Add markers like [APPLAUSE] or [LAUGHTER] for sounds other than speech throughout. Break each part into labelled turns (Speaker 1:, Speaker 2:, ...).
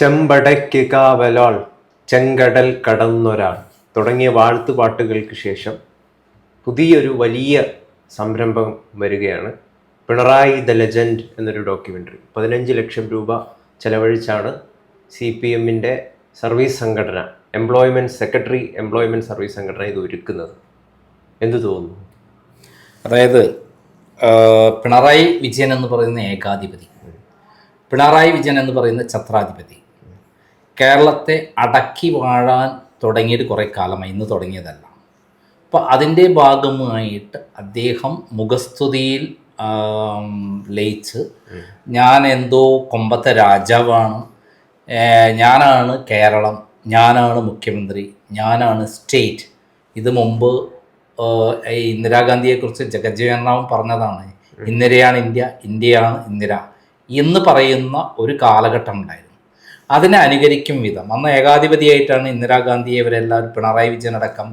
Speaker 1: ചെമ്പടയ്ക്ക് കാവലാൾ ചെങ്കടൽ കടന്നൊരാൾ. തുടങ്ങിയ വാഴ്ത്തുപാട്ടുകൾക്ക് ശേഷം പുതിയൊരു വലിയ സംരംഭം വരികയാണ്. പിണറായി ദ ലെജൻഡ് എന്നൊരു ഡോക്യുമെന്ററി പതിനഞ്ച് ലക്ഷം രൂപ ചെലവഴിച്ചാണ് സി പി എമ്മിന്റെ സർവീസ് സംഘടന എംപ്ലോയ്മെന്റ് സെക്രട്ടറി എംപ്ലോയ്മെന്റ് സർവീസ് സംഘടന ഇത് ഒരുക്കുന്നത്. എന്തു തോന്നുന്നു?
Speaker 2: അതായത് പിണറായി വിജയൻ എന്ന് പറയുന്ന ഏകാധിപതി. പിണറായി വിജയൻ എന്ന് പറയുന്ന ഛത്രാധിപതി. കേരളത്തെ അടക്കി വാഴാൻ തുടങ്ങിയത് കുറേ കാലമായി. ഇന്ന് തുടങ്ങിയതല്ല. അപ്പോൾ അതിന്റെ ഭാഗമായിട്ട് അദ്ദേഹം മുഖസ്തുതിയിൽ ലയിച്ച് ഞാൻ എന്തോ കൊമ്പത്തെ രാജാവാണ്. ഞാനാണ് കേരളം ഞാനാണ് മുഖ്യമന്ത്രി ഞാനാണ് സ്റ്റേറ്റ്. ഇത് മുമ്പ് ഇന്ദിരാഗാന്ധിയെക്കുറിച്ച് ജഗജ്ജീവൻ റാം പറഞ്ഞതാണ്. ഇന്ദിരയാണ് ഇന്ത്യ ഇന്ത്യയാണ് ഇന്ദിര എന്ന് പറയുന്ന ഒരു കാലഘട്ടം ഉണ്ടായിരുന്നു. അതിനെ അനുകരിക്കും വിധം. അന്ന് ഏകാധിപതിയായിട്ടാണ് ഇന്ദിരാഗാന്ധിയെ ഇവരെല്ലാവരും പിണറായി വിജയൻ അടക്കം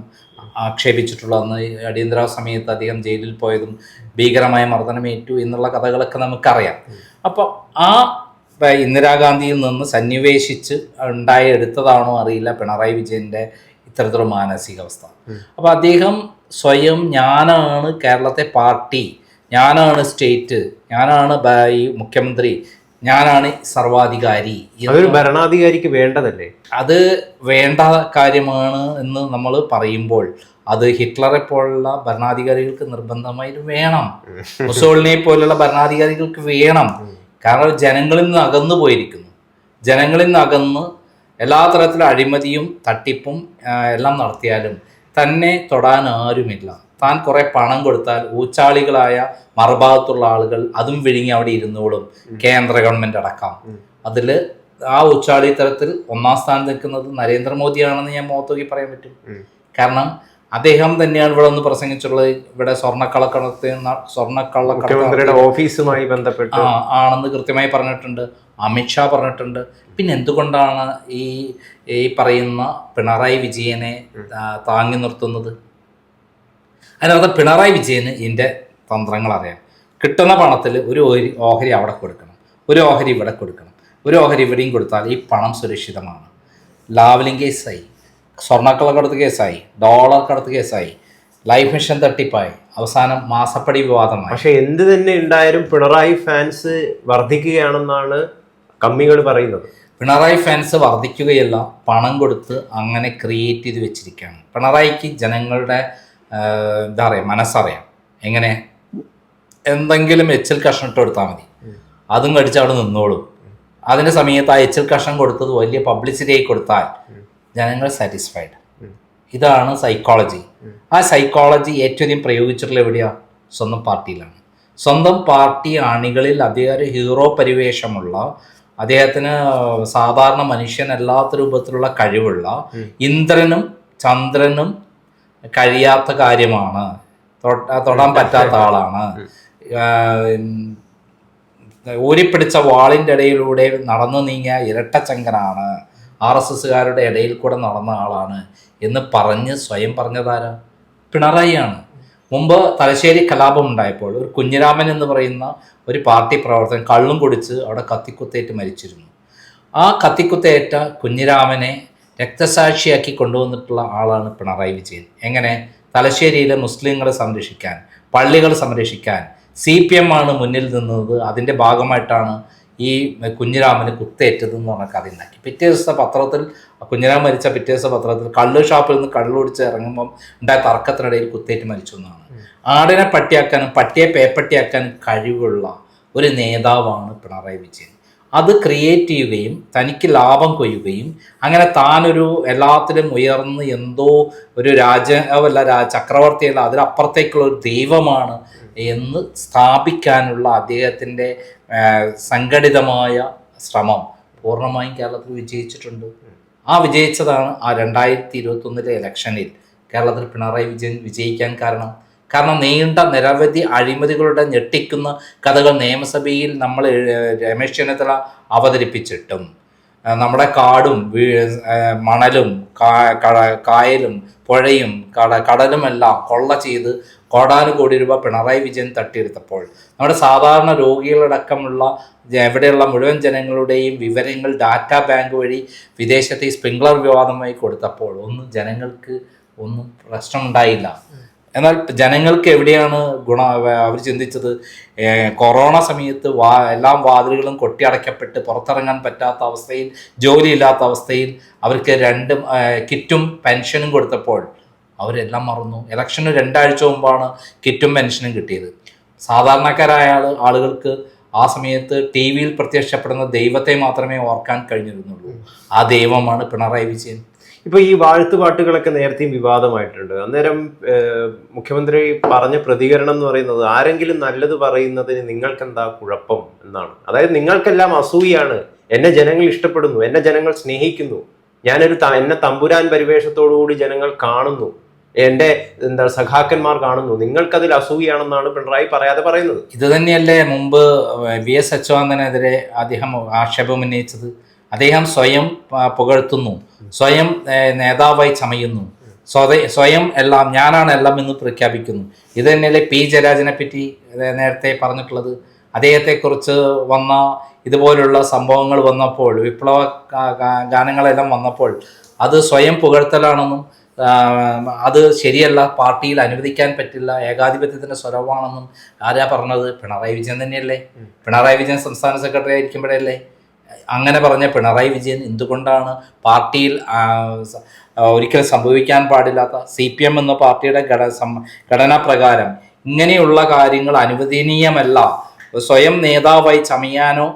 Speaker 2: ആക്ഷേപിച്ചിട്ടുള്ളത്. അന്ന് ഈ അടിയന്തര സമയത്ത് അദ്ദേഹം ജയിലിൽ പോയതും ഭീകരമായ മർദ്ദനമേറ്റു എന്നുള്ള കഥകളൊക്കെ നമുക്കറിയാം. അപ്പോൾ ആ ഇന്ദിരാഗാന്ധിയിൽ നിന്ന് സന്നിവേശിച്ച് ഉണ്ടായി എടുത്തതാണോ അറിയില്ല. പിണറായി വിജയന്റെ ഇത്തരത്തിലുള്ള മാനസികാവസ്ഥ. അപ്പോൾ അദ്ദേഹം സ്വയം ഞാനാണ് കേരളത്തെ പാർട്ടി ഞാനാണ് സ്റ്റേറ്റ് ഞാനാണ് ഈ മുഖ്യമന്ത്രി ഞാനാണ് സർവാധികാരി
Speaker 1: അതൊരു ഭരണാധികാരിക്ക് വേണ്ടതല്ലേ?
Speaker 2: അത് വേണ്ട കാര്യമാണ് എന്ന് നമ്മൾ പറയുമ്പോൾ അത് ഹിറ്റ്ലറെ പോലുള്ള ഭരണാധികാരികൾക്ക് നിർബന്ധമായിട്ട് വേണം. മുസോളിനെ പോലുള്ള ഭരണാധികാരികൾക്ക് വേണം. കാരണം ജനങ്ങളിൽ നിന്ന് അകന്നു പോയിരിക്കുന്നു. ജനങ്ങളിൽ നിന്ന് അകന്ന് എല്ലാ തരത്തിലും അഴിമതിയും തട്ടിപ്പും എല്ലാം നടത്തിയാലും തന്നെ തൊടാൻ ആരുമില്ല. താൻ കുറെ പണം കൊടുത്താൽ ഊച്ചാളികളായ മറുഭാഗത്തുള്ള ആളുകൾ അതും വിഴുങ്ങി അവിടെ ഇരുന്നോളും. കേന്ദ്ര ഗവൺമെന്റ് അടക്കം. അതിൽ ആ ഉച്ചാളി തരത്തിൽ ഒന്നാം സ്ഥാനത്ത് നിൽക്കുന്നത് നരേന്ദ്രമോദിയാണെന്ന് ഞാൻ മുഖത്തോക്കി പറയാൻ പറ്റും. കാരണം അദ്ദേഹം തന്നെയാണ് ഇവിടെ ഒന്ന് പ്രസംഗിച്ചുള്ളത് ഇവിടെ സ്വർണക്കള്ളക്കടത്ത്
Speaker 1: സ്വർണക്കള്ളക്കടത്ത് ഓഫീസുമായി ബന്ധപ്പെട്ട്.
Speaker 2: ആ ആണെന്ന് കൃത്യമായി പറഞ്ഞിട്ടുണ്ട്. അമിത്ഷാ പറഞ്ഞിട്ടുണ്ട്. പിന്നെ എന്തുകൊണ്ടാണ് ഈ ഈ പറയുന്ന പിണറായി വിജയനെ താങ്ങി നിർത്തുന്നത്? അതിനകത്ത് പിണറായി വിജയന് ഇതിന്റെ തന്ത്രങ്ങൾ അറിയാം. കിട്ടുന്ന പണത്തിൽ ഒരു ഓഹരി ഓഹരി അവിടെ കൊടുക്കണം. ഒരു ഓഹരി ഇവിടെ കൊടുക്കണം. ഒരു ഓഹരി ഇവിടെയും കൊടുത്താൽ ഈ പണം സുരക്ഷിതമാണ്. ലാവലിംഗ് കേസായി. സ്വർണക്കള്ളക്കടത്ത് കേസായി. ഡോളർ കടത്ത് കേസായി. ലൈഫ് മിഷൻ തട്ടിപ്പായി. അവസാനം മാസപ്പടി വിവാദമായി.
Speaker 1: പക്ഷെ എന്ത് തന്നെ ഉണ്ടായാലും പിണറായി ഫാൻസ് വർദ്ധിക്കുകയാണെന്നാണ് കമ്മികൾ പറയുന്നത്.
Speaker 2: പിണറായി ഫാൻസ് വർദ്ധിക്കുകയല്ല പണം കൊടുത്ത് അങ്ങനെ ക്രിയേറ്റ് ചെയ്ത് വെച്ചിരിക്കുകയാണ്. പിണറായിക്ക് ജനങ്ങളുടെ എന്താ പറയുക മനസ്സറിയാം. എങ്ങനെ? എന്തെങ്കിലും എച്ചിൽ കഷ്ണം ഇട്ട് കൊടുത്താൽ മതി. അതും കടിച്ച് അവിടെ നിന്നോളും. അതിന്റെ സമയത്ത് ആ എച്ചിൽ കഷ്ണം കൊടുത്തത് വലിയ പബ്ലിസിറ്റി ആയി കൊടുത്താൽ ജനങ്ങൾ സാറ്റിസ്ഫൈഡ് ഇതാണ് സൈക്കോളജി ആ സൈക്കോളജി ഏറ്റവും അധികം പ്രയോഗിച്ചിട്ടുള്ള എവിടെയാ? സ്വന്തം പാർട്ടിയിലാണ്. സ്വന്തം പാർട്ടി ആണികളിൽ അദ്ദേഹം ഹീറോ പരിവേഷമുള്ള അദ്ദേഹത്തിന് സാധാരണ മനുഷ്യനല്ലാത്ത രൂപത്തിലുള്ള കഴിവുള്ള ഇന്ദ്രനും ചന്ദ്രനും കഴിയാത്ത കാര്യമാണ്. തൊടാൻ പറ്റാത്ത ആളാണ്. ഊരിപ്പിടിച്ച വാളിന്റെ ഇടയിലൂടെ നടന്നു നീങ്ങിയ ഇരട്ടച്ചങ്കനാണ്. ആർ എസ് എസ്സുകാരുടെ ഇടയിൽ കൂടെ നടന്ന ആളാണ് എന്ന് പറഞ്ഞ് സ്വയം പറഞ്ഞതാരാ? പിണറായിയാണ്. മുമ്പ് തലശ്ശേരി കലാപം ഉണ്ടായപ്പോൾ ഒരു കുഞ്ഞിരാമൻ എന്ന് പറയുന്ന ഒരു പാർട്ടി പ്രവർത്തകൻ കള്ളും കുടിച്ച് അവിടെ കത്തിക്കുത്തേറ്റ് മരിച്ചിരുന്നു. ആ കത്തിക്കുത്തേറ്റ കുഞ്ഞിരാമനെ രക്തസാക്ഷിയാക്കി കൊണ്ടുവന്നിട്ടുള്ള ആളാണ് പിണറായി വിജയൻ. എങ്ങനെ? തലശ്ശേരിയിലെ മുസ്ലിങ്ങളെ സംരക്ഷിക്കാൻ പള്ളികൾ സംരക്ഷിക്കാൻ സി പി എം ആണ് മുന്നിൽ നിന്നത്. അതിന്റെ ഭാഗമായിട്ടാണ് ഈ കുഞ്ഞിരാമന് കുത്തേറ്റതെന്ന് പറഞ്ഞ കഥ ഉണ്ടാക്കി. പിറ്റേ ദിവസത്തെ പത്രത്തിൽ കുഞ്ഞിരാമൻ മരിച്ച പിറ്റേ ദിവസത്തെ പത്രത്തിൽ കള്ളു ഷാപ്പിൽ നിന്ന് കള്ളുടിച്ച് ഇറങ്ങുമ്പം ഉണ്ടായ തർക്കത്തിനിടയിൽ കുത്തേറ്റ് മരിച്ചു എന്നാണ്. ആടിനെ പട്ടിയാക്കാനും പട്ടിയെ പേപ്പട്ടിയാക്കാനും കഴിവുള്ള ഒരു നേതാവാണ് പിണറായി വിജയൻ. അത് ക്രിയേറ്റ് ചെയ്യുകയും തനിക്ക് ലാഭം കൊയ്യുകയും അങ്ങനെ താനൊരു എല്ലാത്തിലും ഉയർന്ന് എന്തോ ഒരു രാജാവല്ല ചക്രവർത്തിയല്ല അതിലപ്പുറത്തേക്കുള്ള ഒരു ദൈവമാണ് എന്ന് സ്ഥാപിക്കാനുള്ള അദ്ദേഹത്തിന്റെ സംഘടിതമായ ശ്രമം പൂർണമായും കേരളത്തിൽ വിജയിച്ചിട്ടുണ്ട്. ആ വിജയിച്ചതാണ് ആ രണ്ടായിരത്തി ഇരുപത്തൊന്നിലെ ഇലക്ഷനിൽ കേരളത്തിൽ പിണറായി വിജയൻ വിജയിക്കാൻ കാരണം കാരണം നീണ്ട നിരവധി അഴിമതികളുടെ ഞെട്ടിക്കുന്ന കഥകൾ നിയമസഭയിൽ നമ്മൾ രമേശ് ചെന്നിത്തല അവതരിപ്പിച്ചിട്ടും. നമ്മുടെ കാടും മണലും കായലും പുഴയും കട കടലുമെല്ലാം കൊള്ള ചെയ്ത് കോടാനുകോടി രൂപ പിണറായി വിജയൻ തട്ടിയെടുത്തപ്പോൾ നമ്മുടെ സാധാരണ രോഗികളടക്കമുള്ള എവിടെയുള്ള മുഴുവൻ ജനങ്ങളുടെയും വിവരങ്ങൾ ഡാറ്റ ബാങ്ക് വഴി വിദേശത്തെ സ്പ്രിംഗ്ലർ വിവാദമായി കൊടുത്തപ്പോൾ ഒന്നും ജനങ്ങൾക്ക് ഒന്നും പ്രശ്നമുണ്ടായില്ല. എന്നാൽ ജനങ്ങൾക്ക് എവിടെയാണ് ഗുണ അവർ ചിന്തിച്ചത്? കൊറോണ സമയത്ത് വാ എല്ലാം വാതിലുകളും കൊട്ടിയടയ്ക്കപ്പെട്ട് പുറത്തിറങ്ങാൻ പറ്റാത്ത അവസ്ഥയിൽ ജോലിയില്ലാത്ത അവസ്ഥയിൽ അവർക്ക് രണ്ട് കിറ്റും പെൻഷനും കൊടുത്തപ്പോൾ അവരെല്ലാം മറന്നു. ഇലക്ഷന് രണ്ടാഴ്ച മുമ്പാണ് കിറ്റും പെൻഷനും കിട്ടിയത്. സാധാരണക്കാരായ ആൾ ആളുകൾക്ക് ആ സമയത്ത് ടി വിയിൽ പ്രത്യക്ഷപ്പെടുന്ന ദൈവത്തെ മാത്രമേ ഓർക്കാൻ കഴിഞ്ഞിരുന്നുള്ളൂ. ആ ദൈവമാണ് പിണറായി വിജയൻ.
Speaker 1: ഇപ്പൊ ഈ വാഴ്ത്തുപാട്ടുകളൊക്കെ നേരത്തെയും വിവാദമായിട്ടുണ്ട്. അന്നേരം മുഖ്യമന്ത്രി പറഞ്ഞ പ്രതികരണം എന്ന് പറയുന്നത് ആരെങ്കിലും നല്ലത് പറയുന്നതിന് നിങ്ങൾക്ക് എന്താ കുഴപ്പം എന്നാണ്. അതായത് നിങ്ങൾക്കെല്ലാം അസൂയാണ്. എന്നെ ജനങ്ങൾ ഇഷ്ടപ്പെടുന്നു. എന്നെ ജനങ്ങൾ സ്നേഹിക്കുന്നു. ഞാനൊരു എന്നെ തമ്പുരാൻ പരിവേഷത്തോടുകൂടി ജനങ്ങൾ കാണുന്നു. എന്റെ എന്താ സഖാക്കന്മാർ കാണുന്നു. നിങ്ങൾക്കതിൽ അസൂയാണെന്നാണ് പിണറായി പറയാതെ പറയുന്നത്.
Speaker 2: ഇത് തന്നെയല്ലേ മുമ്പ് വി എസ് അച്യുതാനന്ദനെതിരെ അദ്ദേഹം ആക്ഷേപം ഉന്നയിച്ചത്. അദ്ദേഹം സ്വയം പുകഴ്ത്തുന്നു. സ്വയം നേതാവായി ചമയുന്നു. സ്വത സ്വയം എല്ലാം ഞാനാണ് എല്ലാം എന്ന് പ്രഖ്യാപിക്കുന്നു. ഇത് തന്നെയല്ലേ പി. ജയരാജനെ പറ്റി നേരത്തെ പറഞ്ഞിട്ടുള്ളത്. അദ്ദേഹത്തെക്കുറിച്ച് വന്ന ഇതുപോലുള്ള സംഭവങ്ങൾ വന്നപ്പോൾ വിപ്ലവ ഗാനങ്ങളെല്ലാം വന്നപ്പോൾ അത് സ്വയം പുകഴ്ത്തലാണെന്നും അത് ശരിയല്ല പാർട്ടിയിൽ അനുവദിക്കാൻ പറ്റില്ല ഏകാധിപത്യത്തിന്റെ സ്വരമാണെന്നും ആരാ പറഞ്ഞത് പിണറായി വിജയൻ തന്നെയല്ലേ? പിണറായി വിജയൻ സംസ്ഥാന സെക്രട്ടറി ആയിരിക്കുമ്പോഴല്ലേ? അങ്ങനെ പറഞ്ഞ പിണറായി വിജയൻ എന്തുകൊണ്ടാണ് പാർട്ടിയിൽ ഒരിക്കലും സംഭവിക്കാൻ പാടില്ലാത്ത സി പി എം എന്ന പാർട്ടിയുടെ ഘട ഘടനാ പ്രകാരം ഇങ്ങനെയുള്ള കാര്യങ്ങൾ അനുവദനീയമല്ല. സ്വയം നേതാവായി ചമയാനോ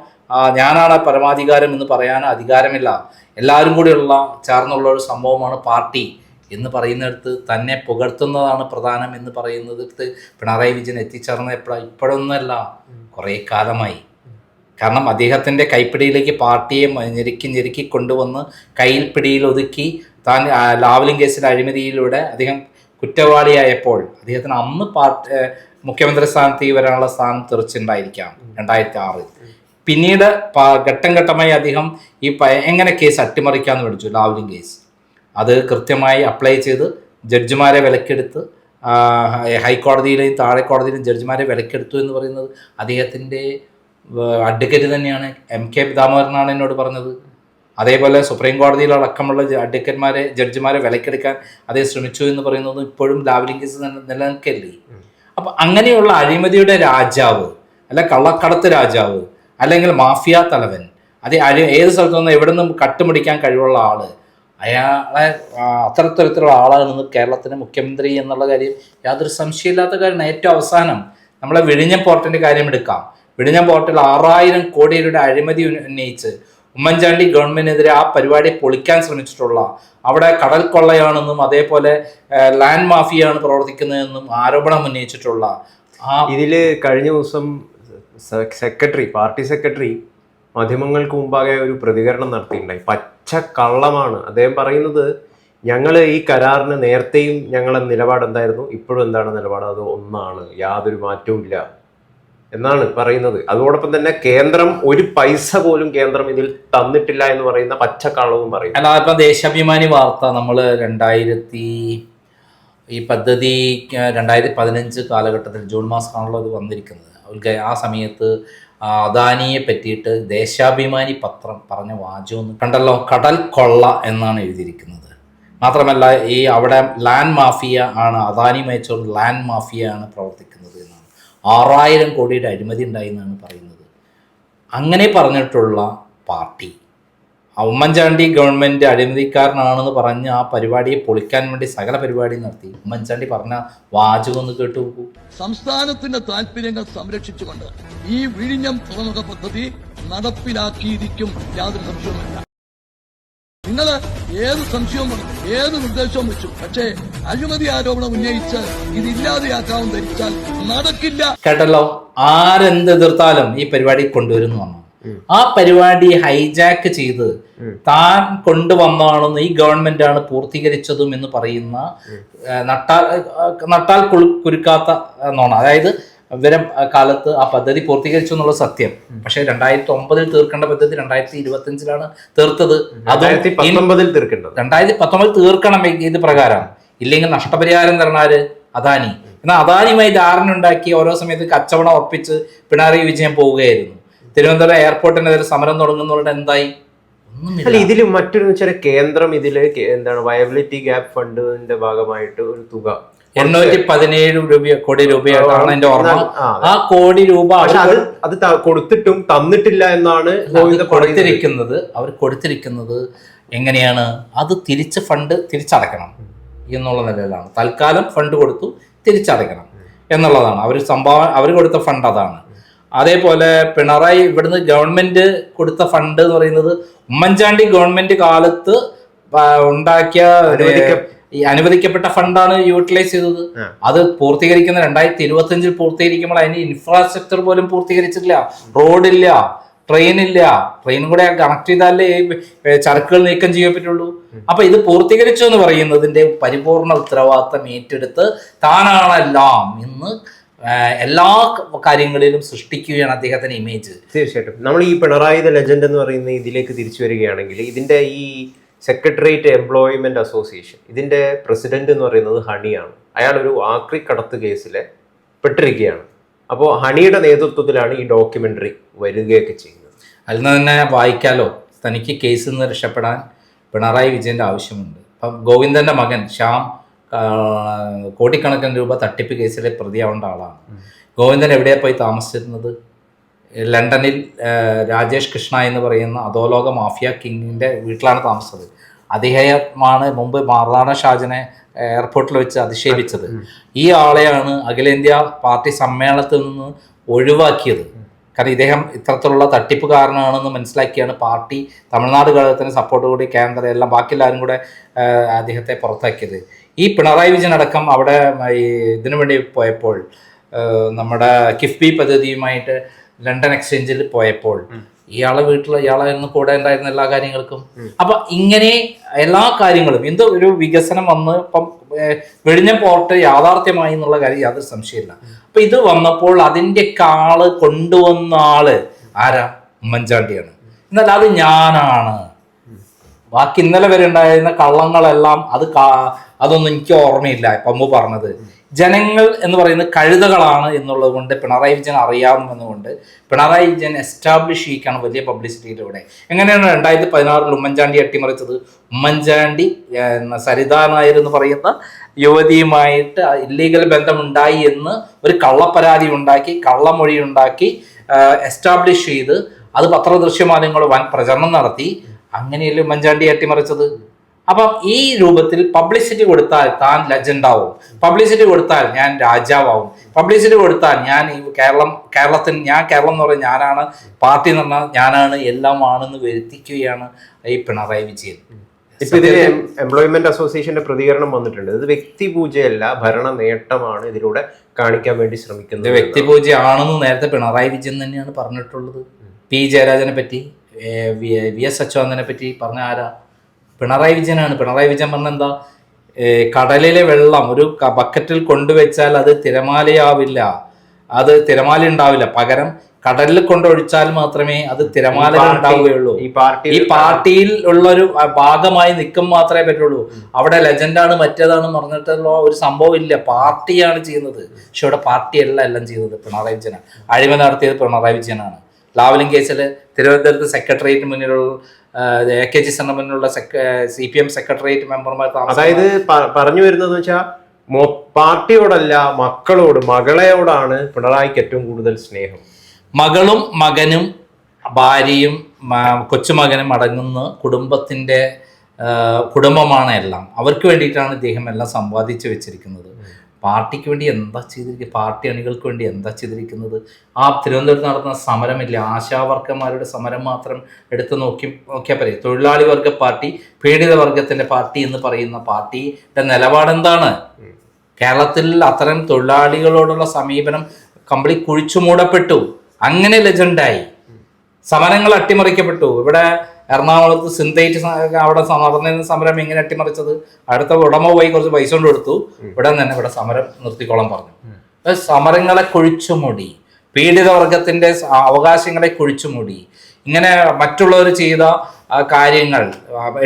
Speaker 2: ഞാനാണ് പരമാധികാരം എന്ന് പറയാനോ അധികാരമില്ല. എല്ലാവരും കൂടിയുള്ള ചേർന്നുള്ള ഒരു സംഭവമാണ് പാർട്ടി എന്ന് പറയുന്നിടത്ത് തന്നെ പുകഴ്ത്തുന്നതാണ് പ്രധാനം എന്ന് പറയുന്നിടത്ത് പിണറായി വിജയൻ എത്തിച്ചേർന്ന എപ്പോഴാണ് ഇപ്പോഴൊന്നുമല്ല കുറേ കാലമായി. കാരണം അദ്ദേഹത്തിന്റെ കൈപ്പിടിയിലേക്ക് പാർട്ടിയെ ഞെരുക്കി ഞെരുക്കി കൊണ്ടുവന്ന് കയ്യിൽ പിടിയിൽ ഒതുക്കി താൻ ലാവലിംഗ് കേസിലെ അഴിമതിയിലൂടെ അദ്ദേഹം കുറ്റവാളിയായപ്പോൾ അദ്ദേഹത്തിന് അന്ന് പാർട്ടി മുഖ്യമന്ത്രി സ്ഥാനത്ത് ഈ വരാനുള്ള സ്ഥാനം തെറിച്ചുണ്ടായിരിക്കാം രണ്ടായിരത്തി ആറിൽ പിന്നീട് ഘട്ടം ഘട്ടമായി അദ്ദേഹം ഈ എങ്ങനെ കേസ് അട്ടിമറിക്കാന്ന് പഠിച്ചു ലാവ്ലിംഗ് കേസ്. അത് കൃത്യമായി അപ്ലൈ ചെയ്ത് ജഡ്ജിമാരെ വിലക്കെടുത്ത് ഹൈക്കോടതിയിലെയും താഴെ കോടതിയിലെയും ജഡ്ജിമാരെ വിലക്കെടുത്തു എന്ന് പറയുന്നത് അദ്ദേഹത്തിന്റെ അഡ്വക്കേറ്റ് തന്നെയാണ് എം കെ പിതാമഹരനാണ് എന്നോട് പറഞ്ഞത്. അതേപോലെ സുപ്രീം കോടതിയിലടക്കമുള്ള അടക്കമുള്ള അഡ്വക്കേറ്റ്മാരെ ജഡ്ജിമാരെ വിലക്കെടുക്കാൻ അതേ ശ്രമിച്ചു എന്ന് പറയുന്നത് ഇപ്പോഴും ലാവലിംഗ് കേസ് നില- നിലനിൽക്കല്ലേ? അപ്പൊ അങ്ങനെയുള്ള അഴിമതിയുടെ രാജാവ് അല്ല കള്ളക്കടത്ത് രാജാവ് അല്ലെങ്കിൽ മാഫിയ തലവൻ അത് അഴി ഏത് സ്ഥലത്തു നിന്ന് എവിടെ നിന്നും കട്ടുപിടിക്കാൻ കഴിവുള്ള ആൾ അയാളെ അത്തരത്തരത്തിലുള്ള ആളാണെന്ന് കേരളത്തിന് മുഖ്യമന്ത്രി എന്നുള്ള കാര്യം യാതൊരു സംശയമില്ലാത്ത കാര്യമാണ്. ഏറ്റവും അവസാനം നമ്മളെ വിഴിഞ്ഞ പോർട്ടിന്റെ കാര്യം എടുക്കാം. വിഴിഞ്ഞം പോർട്ടിൽ ആറായിരം കോടിയുടെ അഴിമതി ഉന്ന- ഉന്നയിച്ച് ഉമ്മൻചാണ്ടി ഗവൺമെന്റിനെതിരെ ആ പരിപാടി പൊളിക്കാൻ ശ്രമിച്ചിട്ടുള്ള അവിടെ കടൽ കൊള്ളയാണെന്നും അതേപോലെ ലാൻഡ് മാഫിയാണ് പ്രവർത്തിക്കുന്നതെന്നും ആരോപണം ഉന്നയിച്ചിട്ടുള്ള ആ
Speaker 1: ഇതിൽ കഴിഞ്ഞ ദിവസം സെക്രട്ടറി പാർട്ടി സെക്രട്ടറി മാധ്യമങ്ങൾക്ക് മുമ്പാകെ ഒരു പ്രതികരണം നടത്തിയിട്ടുണ്ടായി. പച്ച കള്ളമാണ്. അദ്ദേഹം പറയുന്നത് ഞങ്ങൾ ഈ കരാറിന് നേരത്തെയും ഞങ്ങളെ നിലപാട് എന്തായിരുന്നു ഇപ്പോഴും എന്താണ് നിലപാട്? അത് ഒന്നാണ്. യാതൊരു മാറ്റവും ഇല്ല. എന്നാണ് പറയുന്നത്. അതോടൊപ്പം തന്നെ കേന്ദ്രം ഒരു പൈസ പോലും കേന്ദ്രം ഇതിൽ തന്നിട്ടില്ല എന്ന് പറയുന്ന പച്ചക്കാളവും പറയും
Speaker 2: അല്ല ഇപ്പം ദേശാഭിമാനി വാർത്ത നമ്മൾ രണ്ടായിരത്തി ഈ പദ്ധതി രണ്ടായിരത്തി പതിനഞ്ച് കാലഘട്ടത്തിൽ ജൂൺ മാസമാണല്ലോ അത് വന്നിരിക്കുന്നത്. ആ സമയത്ത് അദാനിയെ പറ്റിയിട്ട് ദേശാഭിമാനി പത്രം പറഞ്ഞ വാചകം കണ്ടല്ലോ? കടൽ കൊള്ള എന്നാണ് എഴുതിയിരിക്കുന്നത്. മാത്രമല്ല ഈ അവിടെ ലാൻഡ് മാഫിയ ആണ് അദാനി മേച്ചോട് ലാൻഡ് മാഫിയ ആണ് പ്രവർത്തിക്കുന്നത് ആറായിരം കോടിയുടെ അഴിമതി ഉണ്ടായി എന്നാണ് പറയുന്നത്. അങ്ങനെ പറഞ്ഞിട്ടുള്ള പാർട്ടി ഉമ്മൻചാണ്ടി ഗവൺമെന്റ് അഴിമതിക്കാരനാണെന്ന് പറഞ്ഞ് ആ പരിപാടിയെ പൊളിക്കാൻ വേണ്ടി സകല പരിപാടിയും നടത്തി. ഉമ്മൻചാണ്ടി പറഞ്ഞ വാചകം ഒന്ന് കേട്ടു
Speaker 3: സംസ്ഥാനത്തിന്റെ താല്പര്യങ്ങൾ സംരക്ഷിച്ചുകൊണ്ട് ഈ വിഴിഞ്ഞം തുറമുഖ പദ്ധതി നടപ്പിലാക്കിയിരിക്കും യാതൊരു സംശയവുമില്ല. നിങ്ങൾ ഏത് സംശയവും ഏത് നിർദ്ദേശവും വെച്ചു. പക്ഷേ അഴിമതി ആരോപണം ഉന്നയിച്ച് ഇതില്ലാതെയാക്കാവും ധരിച്ചാൽ നടക്കില്ല.
Speaker 2: കേട്ടല്ലോ? ആരെന്ത് എതിർത്താലും ഈ പരിപാടി കൊണ്ടുവരുന്നു ആ പരിപാടി ഹൈജാക്ക് ചെയ്ത് താൻ കൊണ്ടുവന്നാണെന്ന് ഈ ഗവൺമെന്റ് ആണ് പൂർത്തീകരിച്ചതും എന്ന് പറയുന്ന നട്ടാൽ നട്ടാൽ കുരുക്കാത്ത നോണ. അതായത് ഇവരെ കാലത്ത് ആ പദ്ധതി പൂർത്തീകരിച്ചു എന്നുള്ള സത്യം. പക്ഷെ രണ്ടായിരത്തി ഒമ്പതിൽ തീർക്കേണ്ട പദ്ധതി രണ്ടായിരത്തി ഇരുപത്തി അഞ്ചിലാണ് തീർത്തത്
Speaker 1: രണ്ടായിരത്തി പത്തൊമ്പതിൽ തീർക്കേണ്ടത്.
Speaker 2: രണ്ടായിരത്തി പത്തൊമ്പതിൽ തീർക്കണം ഇത് പ്രകാരം. ഇല്ലെങ്കിൽ നഷ്ടപരിഹാരം തരണാര് അദാനി. എന്നാൽ അദാനിയുമായി ധാരണ ഉണ്ടാക്കി ഓരോ സമയത്ത് കച്ചവടം ഉറപ്പിച്ച് പിണറായി വിജയൻ പോവുകയായിരുന്നു. തിരുവനന്തപുരം എയർപോർട്ടിനെതിരെ സമരം തുടങ്ങുന്നവരുടെ എന്തായി?
Speaker 1: അല്ല ഇതിൽ മറ്റൊരു വെച്ചാൽ കേന്ദ്രം ഇതിൽ എന്താണ് വയബിലിറ്റി ഗ്യാപ് ഫണ്ടിന്റെ ഭാഗമായിട്ട് ഒരു തുക
Speaker 2: എണ്ണൂറ്റി പതിനേഴ് രൂപ കോടി രൂപയായിട്ടാണ് എന്റെ ഓർമ്മ.
Speaker 1: ആ,
Speaker 2: കോടി രൂപ
Speaker 1: അത് അത് കൊടുത്തിട്ടും തന്നിട്ടില്ല എന്നാണ്.
Speaker 2: കൊടുത്തിരിക്കുന്നത് അവർ കൊടുത്തിരിക്കുന്നത് എങ്ങനെയാണ്? അത് തിരിച്ച് ഫണ്ട് തിരിച്ചടയ്ക്കണം എന്നുള്ള നിലയിലാണ്. തൽക്കാലം ഫണ്ട് കൊടുത്തു തിരിച്ചടയ്ക്കണം എന്നുള്ളതാണ്. അവർ സംഭാവന അവർ കൊടുത്ത ഫണ്ട് അതാണ്. അതേപോലെ പിണറായി ഇവിടുന്ന് ഗവൺമെന്റ് കൊടുത്ത ഫണ്ട് എന്ന് പറയുന്നത് ഉമ്മൻചാണ്ടി ഗവൺമെന്റ് കാലത്ത് ഉണ്ടാക്കിയ ഈ അനുവദിക്കപ്പെട്ട ഫണ്ടാണ് യൂട്ടിലൈസ് ചെയ്തത്. അത് പൂർത്തീകരിക്കുന്ന രണ്ടായിരത്തി ഇരുപത്തി അഞ്ചിൽ പൂർത്തീകരിക്കുമ്പോൾ അതിന് ഇൻഫ്രാസ്ട്രക്ചർ പോലും പൂർത്തീകരിച്ചിട്ടില്ല. റോഡില്ല ട്രെയിൻ ഇല്ല. ട്രെയിനും കൂടെ കണക്ട് ചെയ്താലേ ചരക്കുകൾ നീക്കം ചെയ്യാൻ പറ്റുള്ളൂ. അപ്പൊ ഇത് പൂർത്തീകരിച്ചു എന്ന് പറയുന്നതിന്റെ പരിപൂർണ ഉത്തരവാദിത്തം ഏറ്റെടുത്ത് താനാണെല്ലാം ഇന്ന് എല്ലാ കാര്യങ്ങളിലും സൃഷ്ടിക്കുകയാണ് അദ്ദേഹത്തിന്റെ ഇമേജ്
Speaker 1: തീർച്ചയായിട്ടും. നമ്മൾ ഈ പിണറായി ലെജൻഡ് എന്ന് പറയുന്ന ഇതിലേക്ക് തിരിച്ചു വരികയാണെങ്കിൽ ഇതിന്റെ ഈ സെക്രട്ടേറിയറ്റ് എംപ്ലോയ്മെന്റ് അസോസിയേഷൻ ഇതിന്റെ പ്രസിഡന്റ് എന്ന് പറയുന്നത് ഹണിയാണ്. അയാൾ ഒരു ആക്രി കടത്ത് കേസിലെ പെട്ടിരിക്കുകയാണ്. അപ്പോൾ ഹണിയുടെ നേതൃത്വത്തിലാണ് ഈ ഡോക്യുമെന്ററി വരികയൊക്കെ ചെയ്യുന്നത്.
Speaker 2: അതിൽ നിന്ന് തന്നെ വായിക്കാലോ? തനിക്ക് കേസിൽ നിന്ന് രക്ഷപ്പെടാൻ പിണറായി വിജയന്റെ ആവശ്യമുണ്ട്. അപ്പം ഗോവിന്ദന്റെ മകൻ ശ്യാം കോടിക്കണക്കിന് രൂപ തട്ടിപ്പ് കേസിലെ പ്രതിയാവേണ്ട ആളാണ്. ഗോവിന്ദൻ എവിടെയാണ് പോയി താമസിച്ചിരുന്നത്? ലണ്ടനിൽ രാജേഷ് കൃഷ്ണ എന്ന് പറയുന്ന അധോലോക മാഫിയ കിങ്ങിന്റെ വീട്ടിലാണ് താമസിച്ചത്. അദ്ദേഹമാണ് മുമ്പ് മാർദാന ഷാജനെ എയർപോർട്ടിൽ വെച്ച് അധിക്ഷേപിച്ചത്. ഈ ആളെയാണ് അഖിലേന്ത്യാ പാർട്ടി സമ്മേളനത്തിൽ നിന്ന് ഒഴിവാക്കിയത്. കാരണം ഇദ്ദേഹം ഇത്തരത്തിലുള്ള തട്ടിപ്പുകാരനാണെന്ന് മനസ്സിലാക്കിയാണ് പാർട്ടി തമിഴ്നാട് ഘടകത്തിന് സപ്പോർട്ട് കൂടി കേന്ദ്ര എല്ലാം ബാക്കി എല്ലാവരും കൂടെ അദ്ദേഹത്തെ പുറത്താക്കിയത്. ഈ പിണറായി വിജയൻ അടക്കം അവിടെ ഇതിനു വേണ്ടി പോയപ്പോൾ നമ്മുടെ കിഫ്ബി പദ്ധതിയുമായിട്ട് ലണ്ടൻ എക്സ്ചേഞ്ചിൽ പോയപ്പോൾ ഇയാളെ വീട്ടിൽ ഇയാളെ ഇന്ന് കൂടെ ഉണ്ടായിരുന്ന എല്ലാ കാര്യങ്ങൾക്കും. അപ്പൊ ഇങ്ങനെ എല്ലാ കാര്യങ്ങളും എന്തോ ഒരു വികസനം വന്ന് ഇപ്പം വെടിഞ്ഞ പോർട്ട് യാഥാർത്ഥ്യമായി എന്നുള്ള കാര്യം യാതൊരു സംശയമില്ല. അപ്പൊ ഇത് വന്നപ്പോൾ അതിന്റെ കാൾ കൊണ്ടുവന്ന ആൾ ആരാ? ഉമ്മൻചാണ്ടിയാണ്. എന്നാൽ അത് ഞാനാണ്. ബാക്കി ഇന്നലെ വരെ ഉണ്ടായിരുന്ന കള്ളങ്ങളെല്ലാം അത് കാ- അതൊന്നും എനിക്ക് ഓർമ്മയില്ല ഇപ്പം അമ്മ പറഞ്ഞത്. ജനങ്ങൾ എന്ന് പറയുന്നത് കഴുതകളാണ് എന്നുള്ളത് കൊണ്ട് പിണറായി വിജയൻ അറിയാവുന്നതുകൊണ്ട് പിണറായി വിജയൻ എസ്റ്റാബ്ലിഷ് ചെയ്യിക്കാണ് വലിയ പബ്ലിസിറ്റിയിലൂടെ എങ്ങനെയാണ് രണ്ടായിരത്തി പതിനാറിൽ ഉമ്മൻചാണ്ടി അട്ടിമറിച്ചത്? ഉമ്മൻചാണ്ടി സരിതാ നായർ എന്ന് പറയുന്ന യുവതിയുമായിട്ട് ഇല്ലീഗൽ ബന്ധമുണ്ടായി എന്ന് ഒരു കള്ളപ്പരാതി ഉണ്ടാക്കി കള്ളമൊഴി ഉണ്ടാക്കി എസ്റ്റാബ്ലിഷ് ചെയ്ത് അത് പത്രദൃശ്യമാധ്യമങ്ങൾ വൻ പ്രചരണം നടത്തി. അങ്ങനെയല്ലേ ഉമ്മൻചാണ്ടി അട്ടിമറിച്ചത്? അപ്പം ഈ രൂപത്തിൽ പബ്ലിസിറ്റി കൊടുത്താൽ താൻ ലജൻഡാവും പബ്ലിസിറ്റി കൊടുത്താൽ ഞാൻ രാജാവാവും. പബ്ലിസിറ്റി കൊടുത്താൽ ഞാൻ ഈ കേരളം കേരളത്തിന് ഞാൻ കേരളം എന്ന് പറയുന്നത് ഞാനാണ് പാർട്ടി എന്ന് പറഞ്ഞാൽ ഞാനാണ് എല്ലാം ആണെന്ന് വരുത്തിക്കുകയാണ് ഈ പിണറായി വിജയൻ.
Speaker 1: ഇപ്പൊ ഇതിൽ എംപ്ലോയ്മെന്റ് അസോസിയേഷന്റെ പ്രതികരണം വന്നിട്ടുണ്ട്. ഇത് വ്യക്തി പൂജയല്ല ഭരണ നേട്ടമാണ് ഇതിലൂടെ കാണിക്കാൻ വേണ്ടി ശ്രമിക്കുന്നത്
Speaker 2: വ്യക്തി പൂജയാണെന്ന് നേരത്തെ പിണറായി വിജയൻ തന്നെയാണ് പറഞ്ഞിട്ടുള്ളത്. പി ജയരാജനെ പറ്റി വി എസ് അച്യുതാനന്ദനെ പറ്റി പറഞ്ഞ ആരാ? പിണറായി വിജയനാണ്. പിണറായി വിജയൻ പറഞ്ഞ എന്താ? കടലിലെ വെള്ളം ഒരു ബക്കറ്റിൽ കൊണ്ടുവച്ചാൽ അത് തിരമാലയാവില്ല. അത് തിരമാല ഉണ്ടാവില്ല പകരം കടലിൽ കൊണ്ടൊഴിച്ചാൽ മാത്രമേ അത് തിരമാല
Speaker 1: പാർട്ടി-
Speaker 2: ഉണ്ടാവുകയുള്ളൂ.
Speaker 1: ഈ പാർട്ടി
Speaker 2: ഈ പാർട്ടിയിൽ ഉള്ള ഒരു ഭാഗമായി നിൽക്കും മാത്രമേ പറ്റുള്ളൂ. അവിടെ ലെജൻഡാണ് മറ്റേതാണ് പറഞ്ഞിട്ടുള്ള ഒരു സംഭവം ഇല്ല. പാർട്ടിയാണ് ചെയ്യുന്നത്. പക്ഷെ ഇവിടെ പാർട്ടിയല്ല എല്ലാം ചെയ്യുന്നത് പിണറായി വിജയനാണ്. അഴിമതി നടത്തിയത് പിണറായി വിജയനാണ്. ലാവലിംഗ് കേസിൽ തിരുവനന്തപുരത്ത് സെക്രട്ടേറിയറ്റ് മുന്നിലുള്ള എ കെ ജി സെന്റർ മുന്നിലുള്ള സി പി എം സെക്രട്ടേറിയറ്റ് മെമ്പർമാർ
Speaker 1: അതായത് പറഞ്ഞു വരുന്നത് വെച്ചാൽ പാർട്ടിയോടല്ല മക്കളോട് മകളെയോടാണ് പിണറായിക്ക് ഏറ്റവും കൂടുതൽ സ്നേഹം.
Speaker 2: മകളും മകനും ഭാര്യയും കൊച്ചുമകനും അടങ്ങുന്ന കുടുംബത്തിന്റെ കുടുംബമാണ് എല്ലാം. അവർക്ക് വേണ്ടിയിട്ടാണ് ഇദ്ദേഹം എല്ലാം സമ്പാദിച്ചു വെച്ചിരിക്കുന്നത്. പാർട്ടിക്ക് വേണ്ടി എന്താ ചെയ്തിരിക്കുന്നത് പാർട്ടി അണികൾക്ക് വേണ്ടി എന്താ ചെയ്തിരിക്കുന്നത്? ആ തിരുവനന്തപുരത്ത് നടന്ന സമരമില്ല? ആശാവർക്കന്മാരുടെ സമരം മാത്രം എടുത്തു നോക്കി നോക്കിയാൽ പറയും തൊഴിലാളി വർഗ പാർട്ടി പീഡിത വർഗത്തിന്റെ പാർട്ടി എന്ന് പറയുന്ന പാർട്ടിയുടെ നിലപാടെന്താണ് കേരളത്തിൽ അത്തരം തൊഴിലാളികളോടുള്ള സമീപനം കംപ്ലീറ്റ് കുഴിച്ചു മൂടപ്പെട്ടു. അങ്ങനെ ലെജൻഡായി. സമരങ്ങൾ അട്ടിമറിക്കപ്പെട്ടു. ഇവിടെ എറണാകുളത്ത് സിന്തേറ്റ് അവിടെ നടന്നിരുന്ന സമരം എങ്ങനെ അട്ടിമറിച്ചത്. അടുത്ത ഉടമ പോയി കുറച്ച് പൈസ കൊണ്ട് കൊടുത്തു. ഇവിടെ തന്നെ ഇവിടെ സമരം നിർത്തിക്കോളം പറഞ്ഞു. സമരങ്ങളെ കുഴിച്ചുമൂടി പീഡിത വർഗത്തിന്റെ അവകാശങ്ങളെ കുഴിച്ചുമൂടി ഇങ്ങനെ മറ്റുള്ളവർ ചെയ്ത കാര്യങ്ങൾ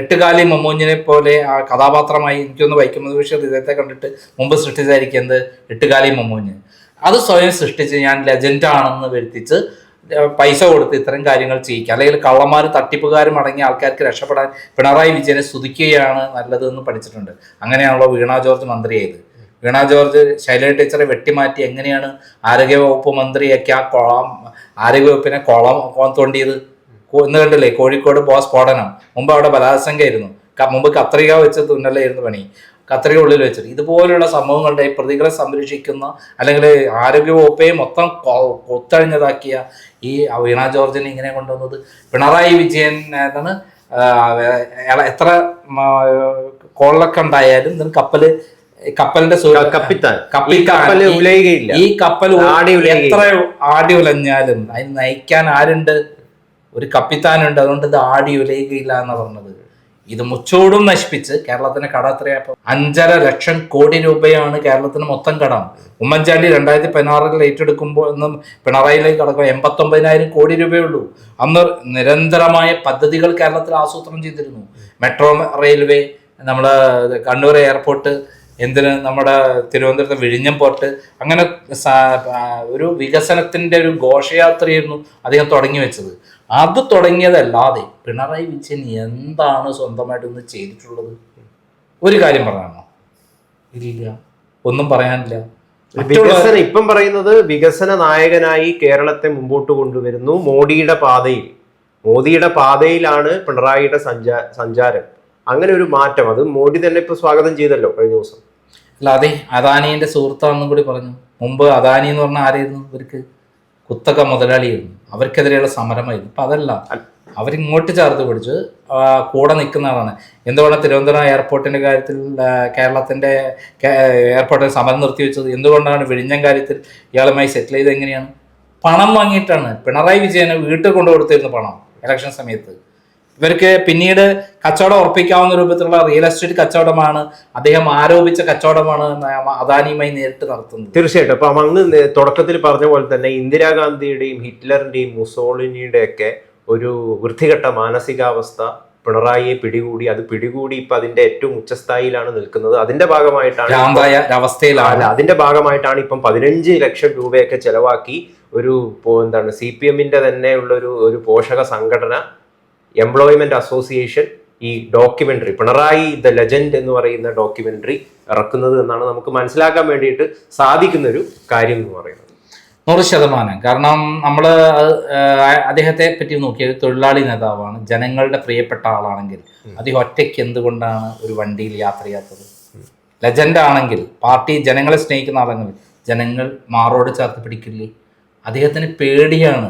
Speaker 2: എട്ടുകാലി മമ്മൂഞ്ഞിനെ പോലെ ആ കഥാപാത്രമായി എനിക്കൊന്ന് വൈക്കം പക്ഷേ ഇദ്ദേഹത്തെ കണ്ടിട്ട് മുമ്പ് സൃഷ്ടിച്ചായിരിക്കുന്നത് എട്ടുകാലി മമ്മൂഞ്ഞ്. അത് സ്വയം സൃഷ്ടിച്ച് ഞാൻ ലെജൻഡ് ആണെന്ന് വരുത്തിച്ച് പൈസ കൊടുത്ത് ഇത്തരം കാര്യങ്ങൾ ചെയ്യിക്കുക. അല്ലെങ്കിൽ കള്ളന്മാരും തട്ടിപ്പുകാരും അടങ്ങിയ ആൾക്കാർക്ക് രക്ഷപ്പെടാൻ പിണറായി വിജയനെ സ്തുതിക്കുകയാണ് നല്ലതെന്ന് പഠിച്ചിട്ടുണ്ട്. അങ്ങനെയാണല്ലോ വീണ ജോർജ് മന്ത്രിയായത്. വീണ ജോർജ് ശൈലജ ടീച്ചറെ വെട്ടിമാറ്റി എങ്ങനെയാണ് ആരോഗ്യവകുപ്പ് മന്ത്രിയൊക്കെ ആ കുളം ആരോഗ്യവകുപ്പിനെ കുളം തോണ്ടിയത്? ഒന്ന് കണ്ടില്ലേ? കോഴിക്കോട് ബോസ് സ്ഫോടനം. മുമ്പ് അവിടെ ബലാത്സംഗമായിരുന്നു. മുമ്പ് കത്രിക വെച്ച് തുന്നലായിരുന്നു പണി. കത്രിക ഉള്ളിൽ വെച്ചിട്ട്. ഇതുപോലുള്ള സംഭവങ്ങളുടെ പ്രതികളെ സംരക്ഷിക്കുന്ന അല്ലെങ്കിൽ ആരോഗ്യവകുപ്പയെ മൊത്തം കൊത്തഴിഞ്ഞതാക്കിയ ഈ വീണ ജോർജിനെ ഇങ്ങനെ കൊണ്ടുവന്നത്. പിണറായി വിജയൻ എന്താണ് എത്ര കോളൊക്കെ ഉണ്ടായാലും ഇതിന് കപ്പൽ കപ്പലിന്റെ
Speaker 1: കപ്പിത്താൻ. ഈ
Speaker 2: കപ്പൽ എത്ര ആടി ഉലഞ്ഞാലും അതിന് നയിക്കാൻ ആരുണ്ട്? ഒരു കപ്പിത്താനുണ്ട്. അതുകൊണ്ട് ഇത് ആടി ഉലയുകയില്ല എന്നാണ് പറഞ്ഞത്. ഇത് മുച്ചോടും നശിപ്പിച്ച് കേരളത്തിന് കട അഞ്ചര ലക്ഷം കോടി രൂപയാണ് കേരളത്തിന് മൊത്തം കടം. ഉമ്മൻചാണ്ടി രണ്ടായിരത്തി പതിനാറിൽ ഏറ്റെടുക്കുമ്പോൾ എന്നും പിണറായിലേക്ക് കടക്കുമ്പോൾ എൺപത്തൊമ്പതിനായിരം കോടി രൂപയുള്ളൂ. അന്ന് നിരന്തരമായ പദ്ധതികൾ കേരളത്തിൽ ആസൂത്രണം ചെയ്തിരുന്നു. മെട്രോ റെയിൽവേ നമ്മുടെ കണ്ണൂർ എയർപോർട്ട് എന്തിന് നമ്മുടെ തിരുവനന്തപുരത്തെ വിഴിഞ്ഞം പോർട്ട് അങ്ങനെ ഒരു വികസനത്തിന്റെ ഒരു ഘോഷയാത്രയായിരുന്നു അദ്ദേഹം തുടങ്ങി വെച്ചത്. അത് തുടങ്ങിയതല്ലാതെ പിണറായി വിജയൻ എന്താണ് സ്വന്തമായിട്ട് ഒന്ന് ചെയ്തിട്ടുള്ളത്? ഒരു കാര്യം പറയാമോ? ഇല്ല ഒന്നും പറയാനില്ല.
Speaker 1: വികസന ഇപ്പം പറയുന്നത് വികസന നായകനായി കേരളത്തെ മുമ്പോട്ട് കൊണ്ടുവരുന്നു മോഡിയുടെ പാതയിൽ. മോദിയുടെ പാതയിലാണ് പിണറായിയുടെ സഞ്ചാ സഞ്ചാരം. അങ്ങനെ ഒരു മാറ്റം. അത് മോഡി തന്നെ ഇപ്പൊ സ്വാഗതം ചെയ്തല്ലോ കഴിഞ്ഞ ദിവസം.
Speaker 2: അല്ല അതെ അദാനിന്റെ സുഹൃത്താണെന്നും കൂടി പറഞ്ഞു. മുമ്പ് അദാനി എന്ന് പറഞ്ഞ ആരായിരുന്നു? ഇവർക്ക് കുത്തക മുതലാളിയായിരുന്നു. അവർക്കെതിരെയുള്ള സമരമായിരുന്നു. അപ്പൊ അതല്ല. അവരിങ്ങോട്ട് ചേർത്ത് പിടിച്ച് കൂടെ നിൽക്കുന്ന ആളാണ്. എന്തുകൊണ്ടാണ് തിരുവനന്തപുരം എയർപോർട്ടിന്റെ കാര്യത്തിൽ കേരളത്തിന്റെ എയർപോർട്ടിൽ സമരം നിർത്തിവെച്ചത് എന്തുകൊണ്ടാണ് വിഴിഞ്ഞം കാര്യത്തിൽ ഇയാളുമായി സെറ്റിൽ ചെയ്ത് എങ്ങനെയാണ്? പണം വാങ്ങിയിട്ടാണ് പിണറായി വിജയന് വീട്ടിൽ കൊണ്ടു കൊടുത്തിരുന്നു പണം ഇലക്ഷൻ സമയത്ത്. ഇവർക്ക് പിന്നീട് കച്ചവടം ഉറപ്പിക്കാവുന്ന രൂപത്തിലുള്ള റിയൽ എസ്റ്റേറ്റ് കച്ചവടമാണ്. അദ്ദേഹം ആരോപിച്ച കച്ചവടമാണ് അദാനിയുമായി നേരിട്ട് നടത്തുന്നത്.
Speaker 1: തീർച്ചയായിട്ടും. അപ്പൊ അങ്ങ് തുടക്കത്തിൽ പറഞ്ഞ പോലെ തന്നെ ഇന്ദിരാഗാന്ധിയുടെയും ഹിറ്റ്ലറിന്റെയും മുസോളിനിയുടെ ഒക്കെ ഒരു വൃത്തികെട്ട മാനസികാവസ്ഥ പിണറായിയെ പിടികൂടി അത് പിടികൂടി ഇപ്പൊ അതിന്റെ ഏറ്റവും ഉച്ചസ്ഥായിലാണ് നിൽക്കുന്നത്. അതിന്റെ ഭാഗമായിട്ടാണ് അവസ്ഥയിലാണ്. അതിന്റെ ഭാഗമായിട്ടാണ് ഇപ്പം പതിനഞ്ച് ലക്ഷം രൂപയൊക്കെ ചെലവാക്കി ഒരു എന്താണ് സി പി എമ്മിന്റെ തന്നെ ഉള്ള ഒരു ഒരു പോഷക സംഘടന എംപ്ലോയ്മെന്റ് അസോസിയേഷൻ ഈ ഡോക്യുമെന്ററി പിണറായി ദ ലെജൻഡ് എന്ന് പറയുന്ന ഡോക്യുമെന്ററി ഇറക്കുന്നത് എന്നാണ് നമുക്ക് മനസ്സിലാക്കാൻ വേണ്ടിയിട്ട് സാധിക്കുന്ന ഒരു കാര്യം എന്ന് പറയുന്നത്.
Speaker 2: നൂറ് ശതമാനം കാരണം നമ്മൾ അദ്ദേഹത്തെ പറ്റി നോക്കിയത് തൊഴിലാളി നേതാവാണ് ജനങ്ങളുടെ പ്രിയപ്പെട്ട ആളാണെങ്കിൽ അദ്ദേഹം ഒറ്റയ്ക്ക് എന്തുകൊണ്ടാണ് ഒരു വണ്ടിയിൽ യാത്ര ചെയ്യാത്തത്? ലെജൻഡ് ആണെങ്കിൽ പാർട്ടി ജനങ്ങളെ സ്നേഹിക്കുന്ന ആളെങ്കിൽ ജനങ്ങൾ മാറോട് ചേർത്ത് പിടിക്കില്ലേ? അദ്ദേഹത്തിന് പേടിയാണ്.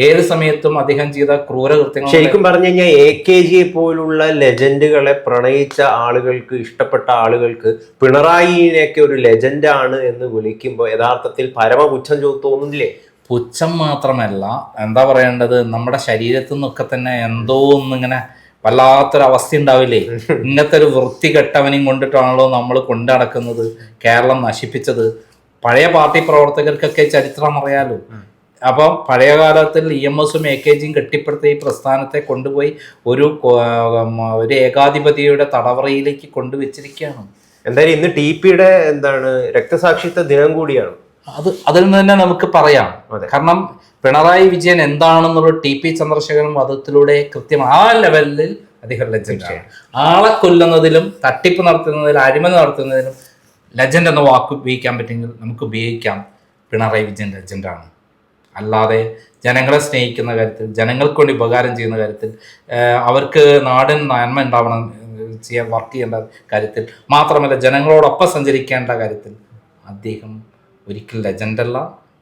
Speaker 2: ഏത് സമയത്തും അദ്ദേഹം ചെയ്ത ക്രൂരകൃത്യങ്ങൾ
Speaker 1: ശരിക്കും പറഞ്ഞു കഴിഞ്ഞാൽ എ കെ ജിയെ പോലുള്ള ലെജൻഡുകളെ പ്രണയിച്ച ആളുകൾക്ക് ഇഷ്ടപ്പെട്ട ആളുകൾക്ക് പിണറായിനെയൊക്കെ ഒരു ലെജൻഡാണ് എന്ന് വിളിക്കുമ്പോൾ യഥാർത്ഥത്തിൽ പരമപുച്ഛം തോന്നുന്നില്ലേ?
Speaker 2: പുച്ഛം മാത്രമല്ല എന്താ പറയേണ്ടത്? നമ്മുടെ ശരീരത്തിൽ നിന്നൊക്കെ തന്നെ എന്തോ ഒന്നിങ്ങനെ വല്ലാത്തൊരവസ്ഥ ഉണ്ടാവില്ലേ? [LAUGHS] ഇങ്ങനത്തെ ഒരു വൃത്തി കെട്ടവനെയും കൊണ്ടിട്ടാണല്ലോ നമ്മൾ കൊണ്ടു നടക്കുന്നത് കേരളം നശിപ്പിച്ചത്. പഴയ പാർട്ടി പ്രവർത്തകർക്കൊക്കെ ചരിത്രം അറിയാലോ. അപ്പം പഴയ കാലത്തിൽ ഇ എം എസും എ കെ ജിയും കെട്ടിപ്പടുത്ത ഈ പ്രസ്ഥാനത്തെ കൊണ്ടുപോയി ഒരു ഒരു ഏകാധിപതിയുടെ തടവറയിലേക്ക് കൊണ്ടുവച്ചിരിക്കുകയാണ്.
Speaker 1: എന്തായാലും ഇന്ന് ടി പിയുടെ എന്താണ് രക്തസാക്ഷിത്വ ദിനം കൂടിയാണ്.
Speaker 2: അത് അതിൽ നിന്ന് തന്നെ നമുക്ക് പറയാം. കാരണം പിണറായി വിജയൻ എന്താണെന്നുള്ള ടി പി ചന്ദ്രശേഖരൻ വധത്തിലൂടെ കൃത്യം ആ ലെവലിൽ അദ്ദേഹം ലെജൻഡാണ് ആളെ കൊല്ലുന്നതിലും തട്ടിപ്പ് നടത്തുന്നതിലും അഴിമതി നടത്തുന്നതിലും ലെജൻഡ് എന്ന വാക്ക് ഉപയോഗിക്കാൻ പറ്റുമെങ്കിൽ നമുക്ക് ഉപയോഗിക്കാം. പിണറായി വിജയൻ ലെജൻഡാണ് അല്ലാതെ ജനങ്ങളെ സ്നേഹിക്കുന്ന കാര്യത്തിൽ ജനങ്ങൾക്ക് വേണ്ടി ഉപകാരം ചെയ്യുന്ന കാര്യത്തിൽ അവർക്ക് നാടിന് നന്മ ഉണ്ടാവണം ചെയ്യാൻ വർക്ക് ചെയ്യേണ്ട കാര്യത്തിൽ മാത്രമല്ല ജനങ്ങളോടൊപ്പം സഞ്ചരിക്കേണ്ട കാര്യത്തിൽ അദ്ദേഹം ഒരിക്കലും ലെജൻഡല്ല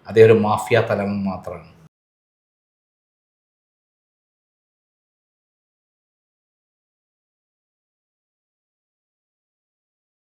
Speaker 2: അതേ ഒരു മാഫിയ തലവൻ മാത്രമാണ്.